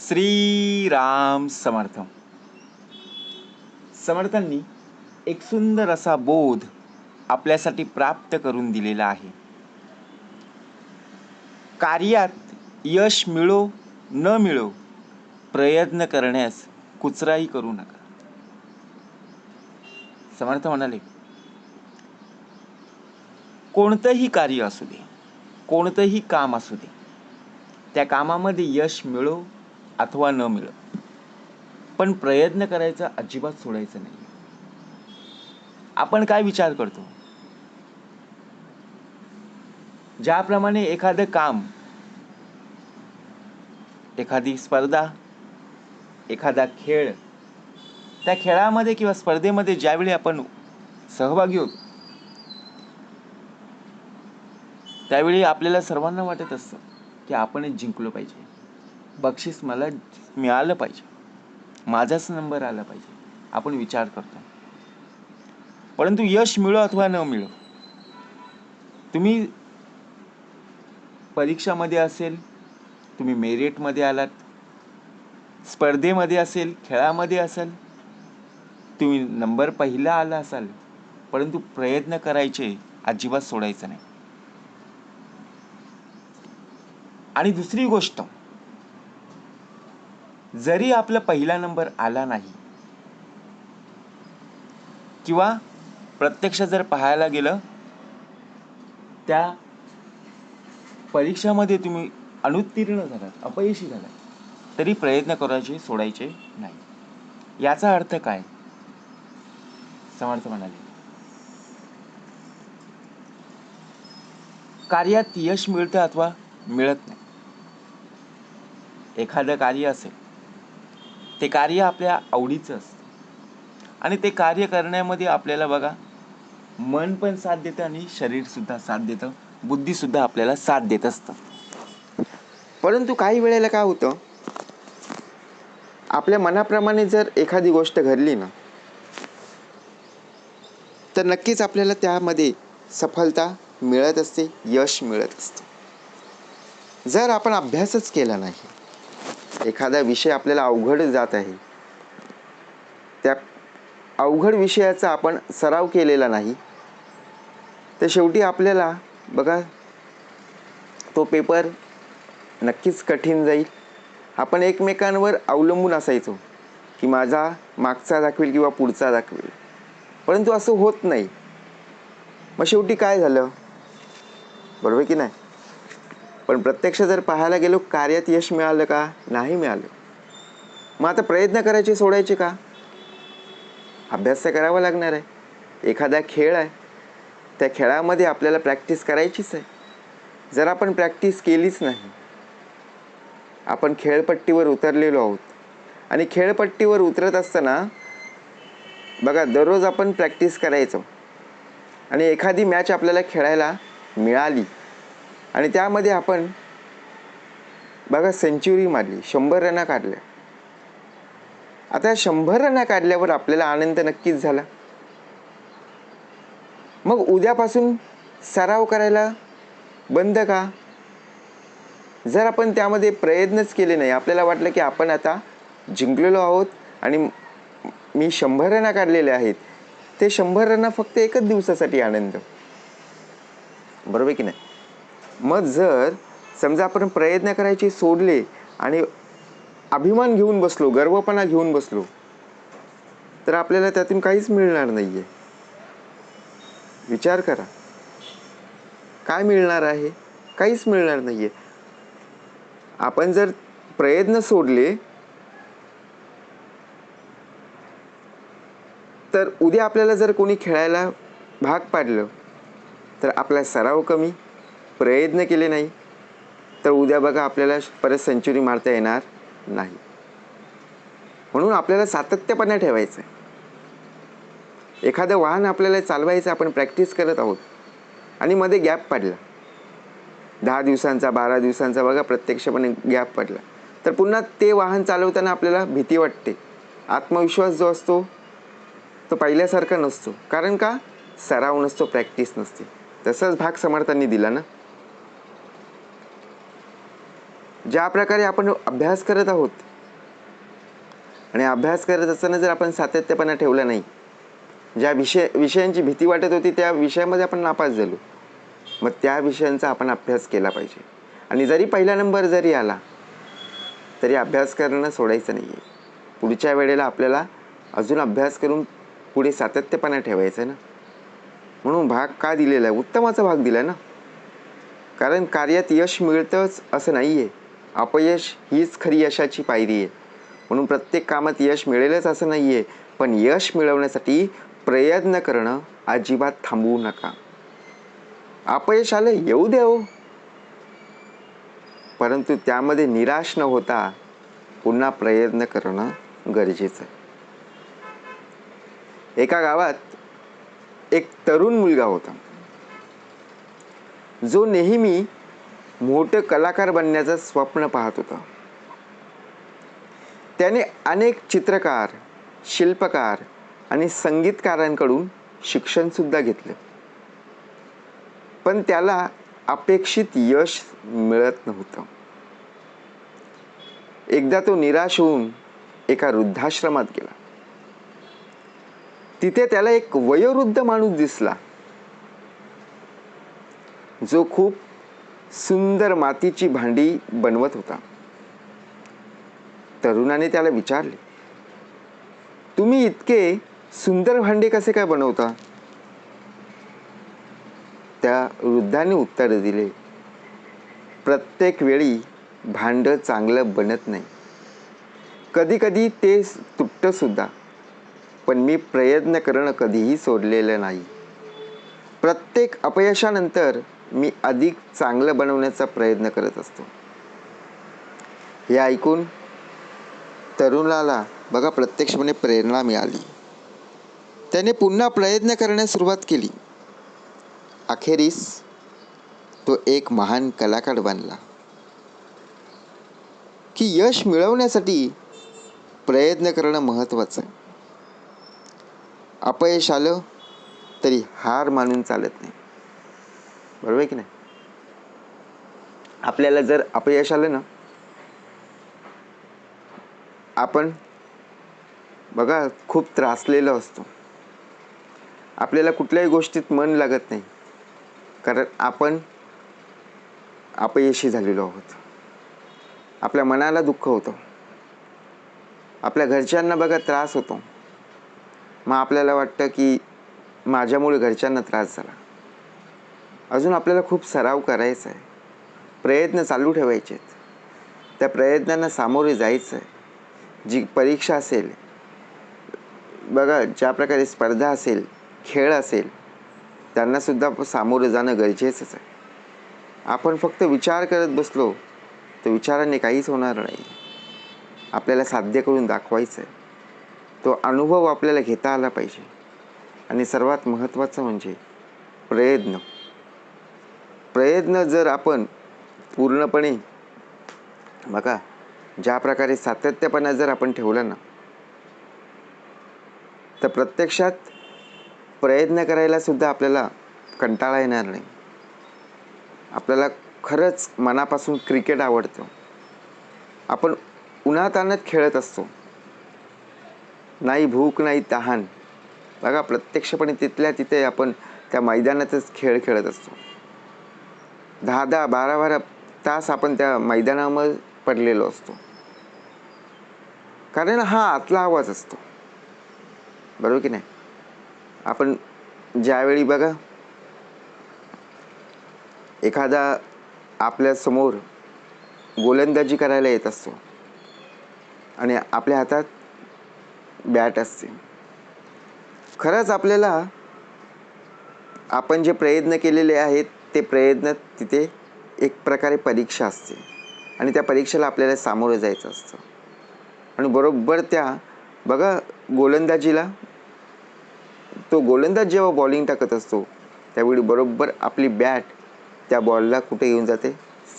श्रीराम समर्थ समर्थांनी एक सुंदर असा बोध आपल्यासाठी प्राप्त करून दिलेला आहे. कार्यात यश मिळो न मिळो प्रयत्न करण्यास कुचराही करू नका. समर्थ म्हणाले कोणतंही कार्य असू दे कोणतंही काम असू दे त्या कामामध्ये यश मिळो अथवा न मिळो पण प्रयत्न करायचा अजिबात सोडायचं नाही. आपण काय विचार करतो? ज्याप्रमाणे एखादं काम एखादी स्पर्धा एखादा खेळ त्या खेळामध्ये किंवा स्पर्धेमध्ये ज्यावेळी आपण सहभागी होतो त्यावेळी आपल्याला सर्वांना वाटत असतं की आपण जिंकलो पाहिजे. बक्षीस मला मिळालं पाहिजे. माझाच नंबर आला पाहिजे. आपण विचार करतो. परंतु यश मिळो अथवा न मिळो तुम्ही परीक्षामध्ये असेल तुम्ही मेरिटमध्ये आलात स्पर्धेमध्ये असेल खेळामध्ये असाल तुम्ही नंबर पहिला आला असाल परंतु प्रयत्न करायचे अजिबात सोडायचं नाही. आणि दुसरी गोष्ट जरी आपला पहिला नंबर आला नाही किंवा प्रत्यक्ष जर पाहायला गेलं त्या परीक्षामध्ये तुम्ही अनुत्तीर्ण झालात अपयशी झालात तरी प्रयत्न करायचे सोडायचे नाही. याचा अर्थ काय? समर्थ म्हणाले. कार्यात यश मिळतं अथवा मिळत नाही. एखादं कार्य असेल ते कार्य आपल्या आवडीचं असतं. आणि ते कार्य करण्यामध्ये आपल्याला बघा मन पण साथ देतं आणि शरीरसुद्धा साथ देतं. बुद्धीसुद्धा आपल्याला साथ देत असतं. परंतु काही वेळेला काय होतं? आपल्या मनाप्रमाणे जर एखादी गोष्ट घडली ना तर नक्कीच आपल्याला त्यामध्ये सफलता मिळत असते यश मिळत असते. जर आपण अभ्यासच केला नाही एखादा विषय आपल्याला अवघड जात आहे. त्या अवघड विषयाचा आपण सराव केलेला नाही. तर शेवटी आपल्याला बघा तो पेपर नक्कीच कठीण जाईल. आपण एकमेकांवर अवलंबून असायचो की माझा मागचा दाखवेल किंवा पुढचा दाखवेल. परंतु असं होत नाही. मग शेवटी काय झालं? बरोबर की नाही? पण प्रत्यक्ष जर पाहायला गेलो कार्यात यश मिळालं का? नाही मिळालं. मग आता प्रयत्न करायचे सोडायचे का? अभ्यास तर करावा लागणार आहे. एखादा खेळ आहे. त्या खेळामध्ये आपल्याला प्रॅक्टिस करायचीच आहे. जर आपण प्रॅक्टिस केलीच नाही आपण खेळपट्टीवर उतरलेलो आहोत. आणि खेळपट्टीवर उतरत असताना बघा दररोज आपण प्रॅक्टिस करायचो. आणि एखादी मॅच आपल्याला खेळायला मिळाली. आणि त्यामध्ये आपण बघा सेंच्युरी मारली शंभर रना काढल्या. आता शंभर रना काढल्यावर आपल्याला आनंद नक्कीच झाला. मग उद्यापासून सराव करायला बंद का? जर आपण त्यामध्ये प्रयत्नच केले नाही आपल्याला वाटलं की आपण आता जिंकलेलो आहोत आणि मी शंभर रना काढलेले आहेत ते शंभर रना फक्त एकच दिवसासाठी आनंद. बरोबर की नाही? मग जर समजा आपण प्रयत्न करायचे सोडले आणि अभिमान घेऊन बसलो गर्वपणा घेऊन बसलो तर आपल्याला त्यातून काहीच मिळणार नाही आहे विचार करा. काय मिळणार आहे? काहीच मिळणार नाही आहे आपण जर प्रयत्न सोडले तर उद्या आपल्याला जर कोणी खेळायला भाग पाडलं तर आपला सराव कमी. प्रयत्न केले नाही तर उद्या बघा आपल्याला परत सेंचुरी मारता येणार नाही. म्हणून आपल्याला सातत्यपणा ठेवायचं आहे एखादं वाहन आपल्याला चालवायचं आपण प्रॅक्टिस करत आहोत आणि मध्ये गॅप पडला. दहा दिवसांचा बारा दिवसांचा बघा प्रत्यक्षपणे गॅप पडला. तर पुन्हा ते वाहन चालवताना आपल्याला भीती वाटते. आत्मविश्वास जो असतो तो पहिल्यासारखा नसतो. कारण का? सराव नसतो प्रॅक्टिस नसते. तसंच भाग समर्थांनी दिला ना? ज्या प्रकारे आपण अभ्यास करत आहोत आणि अभ्यास करत असताना जर आपण सातत्यपणा ठेवला नाही ज्या विषय विषयांची भीती वाटत होती त्या विषयामध्ये आपण नापास झालो. मग त्या विषयांचा आपण अभ्यास केला पाहिजे. आणि जरी पहिला नंबर जरी आला तरी अभ्यास करणं सोडायचं नाही आहे पुढच्या वेळेला आपल्याला अजून अभ्यास करून पुढे सातत्यपणा ठेवायचं आहे ना? म्हणून भाग का दिलेला? आहे उत्तमाचा भाग दिला ना? कारण कार्यात यश मिळतंच असं नाही आहे अपयश हीच खरी यशाची पायरी आहे. म्हणून प्रत्येक कामात यश मिळेलच असं नाही आहे पण यश मिळवण्यासाठी प्रयत्न करणं अजिबात थांबवू नका. अपयश आलं येऊ द्या हो. परंतु त्यामध्ये निराश न होता पुन्हा प्रयत्न करणं गरजेचं आहे. एका गावात एक तरुण मुलगा होता. जो नेहमी मोठं कलाकार बनण्याचं स्वप्न पाहत होता. त्याने अनेक चित्रकार शिल्पकार आणि संगीतकारांकडून शिक्षणसुद्धा घेतलं. पण त्याला अपेक्षित यश मिळत नव्हतं. एकदा तो निराश होऊन एका वृद्धाश्रमात गेला. तिथे त्याला एक वयोवृद्ध माणूस दिसला. जो खूप सुंदर मातीची भांडी बनवत होता. तरुणाने त्याला विचारले तुम्ही इतके सुंदर भांडे कसे काय बनवता? त्या वृद्धाने उत्तर दिले प्रत्येक वेळी भांड चांगलं बनत नाही. कधी कधी ते तुटतं सुद्धा पण मी प्रयत्न करणं कधीही सोडलेलं नाही. प्रत्येक अपयशानंतर मी अधिक चांगलं बनवण्याचा प्रयत्न करत असतो. हे ऐकून तरुणाला बघा प्रत्यक्षपणे प्रेरणा मिळाली. त्याने पुन्हा प्रयत्न करण्यास सुरुवात केली. अखेरीस तो एक महान कलाकार बनला. की यश मिळवण्यासाठी प्रयत्न करणं महत्त्वाचं आहे. अपयश आलं तरी हार मानून चालत नाही. बरोबर आहे की नाही? आपल्याला जर अपयश आलं ना आपण बघा खूप त्रासलेलो असतो. आपल्याला कुठल्याही गोष्टीत मन लागत नाही. कारण आपण अपयशी झालेलो आहोत. आपल्या मनाला दुःख होतं. आपल्या घरच्यांना बघा त्रास होतो. मग आपल्याला वाटतं की माझ्यामुळे घरच्यांना त्रास झाला. अजून आपल्याला खूप सराव करायचा आहे. प्रयत्न चालू ठेवायचे आहेत त्या प्रयत्नांना सामोरे जायचं आहे. जी परीक्षा असेल बघा ज्या प्रकारे स्पर्धा असेल खेळ असेल त्यांनासुद्धा सामोरं जाणं गरजेचंच आहे. आपण फक्त विचार करत बसलो तर विचाराने काहीच होणार नाही. आपल्याला साध्य करून दाखवायचं आहे तो अनुभव आपल्याला घेता आला पाहिजे. आणि सर्वात महत्त्वाचं म्हणजे प्रयत्न. प्रयत्न जर आपण पूर्णपणे बघा ज्या प्रकारे सातत्यपणा जर आपण ठेवला ना तर प्रत्यक्षात प्रयत्न करायला सुद्धा आपल्याला कंटाळा येणार नाही. आपल्याला खरंच मनापासून क्रिकेट आवडतं. आपण उन्हातानात खेळत असतो. नाही भूक नाही तहान. बघा प्रत्यक्षपणे तिथल्या तिथे आपण त्या मैदानातच खेळ खेळत असतो. दहा दहा बारा बारा तास आपण त्या मैदानामध्ये पडलेलो असतो. कारण हा आतला आवाज असतो. बरोबर की नाही? आपण ज्यावेळी बघा एखादा आपल्यासमोर गोलंदाजी करायला येत असतो आणि आपल्या हातात बॅट असते. खरंच आपल्याला आपण जे प्रयत्न केलेले आहेत ते प्रयत्न तिथे एक प्रकारे परीक्षा असते. आणि त्या परीक्षेला आपल्याला सामोरं जायचं असतं. आणि बरोबर त्या बघा गोलंदाजीला तो गोलंदाज जेव्हा बॉलिंग टाकत असतो त्यावेळी बरोबर आपली बॅट त्या बॉलला कुठे घेऊन जाते?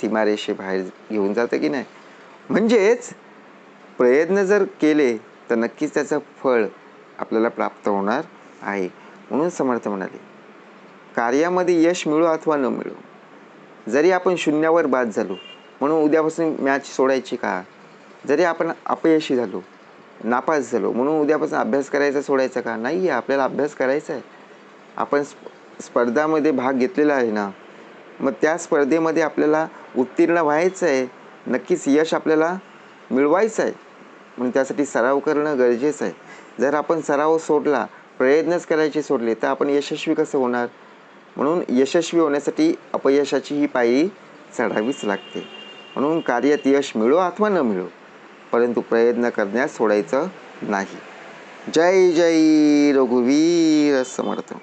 सीमारेषेबाहेर घेऊन जाते की नाही? म्हणजेच प्रयत्न जर केले तर नक्कीच त्याचं फळ आपल्याला प्राप्त होणार आहे. म्हणून समर्थ म्हणाले. कार्यामध्ये यश मिळो अथवा न मिळो? जरी आपण शून्यावर बाद झालो म्हणून उद्यापासून मॅच सोडायची का? जरी आपण अपयशी झालो नापास झालो म्हणून उद्यापासून अभ्यास करायचा सोडायचा का? नाही आहे आपल्याला अभ्यास करायचा आहे. आपण स्प स्पर्धामध्ये भाग घेतलेला आहे ना? मग त्या स्पर्धेमध्ये आपल्याला उत्तीर्ण व्हायचं आहे. नक्कीच यश आपल्याला मिळवायचं आहे. म्हणून त्यासाठी सराव करणं गरजेचं आहे. जर आपण सराव सोडला प्रयत्नच करायचे सोडले तर आपण यशस्वी कसं होणार? म्हणून यशस्वी होण्यासाठी अपयशाची ही पायरी चढावीच लागते. म्हणून कार्यात यश मिळो अथवा न मिळो परंतु प्रयत्न करण्यास सोडायचं नाही. जय जय रघुवीर समर्थ.